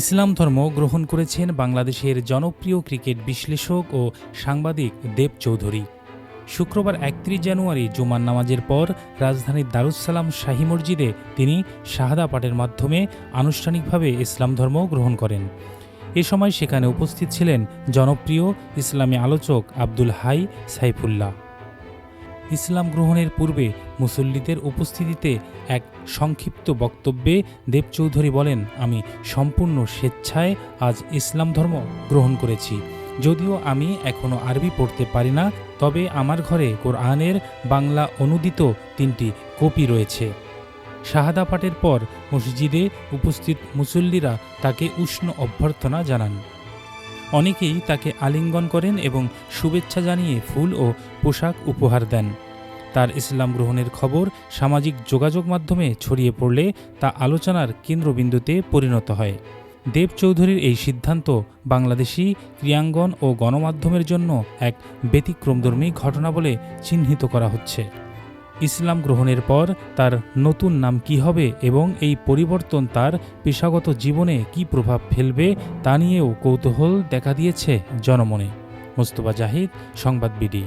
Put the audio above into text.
ইসলাম ধর্ম গ্রহণ করেছেন বাংলাদেশের জনপ্রিয় ক্রিকেট বিশ্লেষক ও সাংবাদিক দেব চৌধুরী। শুক্রবার একত্রিশ জানুয়ারি জুমার নামাজের পর রাজধানীর দারুসালাম শাহী মসজিদে তিনি শাহাদা পাঠের মাধ্যমে আনুষ্ঠানিকভাবে ইসলাম ধর্ম গ্রহণ করেন। এ সময় সেখানে উপস্থিত ছিলেন জনপ্রিয় ইসলামী আলোচক আব্দুল হাই সাইফুল্লাহ। ইসলাম গ্রহণের পূর্বে মুসল্লিদের উপস্থিতিতে এক সংক্ষিপ্ত বক্তব্যে দেব চৌধুরী বলেন, আমি সম্পূর্ণ স্বেচ্ছায় আজ ইসলাম ধর্ম গ্রহণ করেছি। যদিও আমি এখনও আরবি পড়তে পারি না, তবে আমার ঘরে কোরআনের বাংলা অনুদিত তিনটি কপি রয়েছে। শাহাদা পাঠের পর মসজিদে উপস্থিত মুসল্লিরা তাকে উষ্ণ অভ্যর্থনা জানান। অনেকেই তাকে আলিঙ্গন করেন এবং শুভেচ্ছা জানিয়ে ফুল ও পোশাক উপহার দেন। তার ইসলাম গ্রহণের খবর সামাজিক যোগাযোগ মাধ্যমে ছড়িয়ে পড়লে তা আলোচনার কেন্দ্রবিন্দুতে পরিণত হয়। দেব চৌধুরীর এই সিদ্ধান্ত বাংলাদেশি ক্রিয়াঙ্গন ও গণমাধ্যমের জন্য এক ব্যতিক্রমধর্মী ঘটনা বলে চিহ্নিত করা হচ্ছে। ইসলাম গ্রহণের পর তার নতুন নাম কি হবে এবং এই পরিবর্তন তার পেশাগত জীবনে কি প্রভাব ফেলবে তা নিয়েও কৌতূহল দেখা দিয়েছে জনমনে। মোস্তফা জাহিদ, সংবাদ বিডি।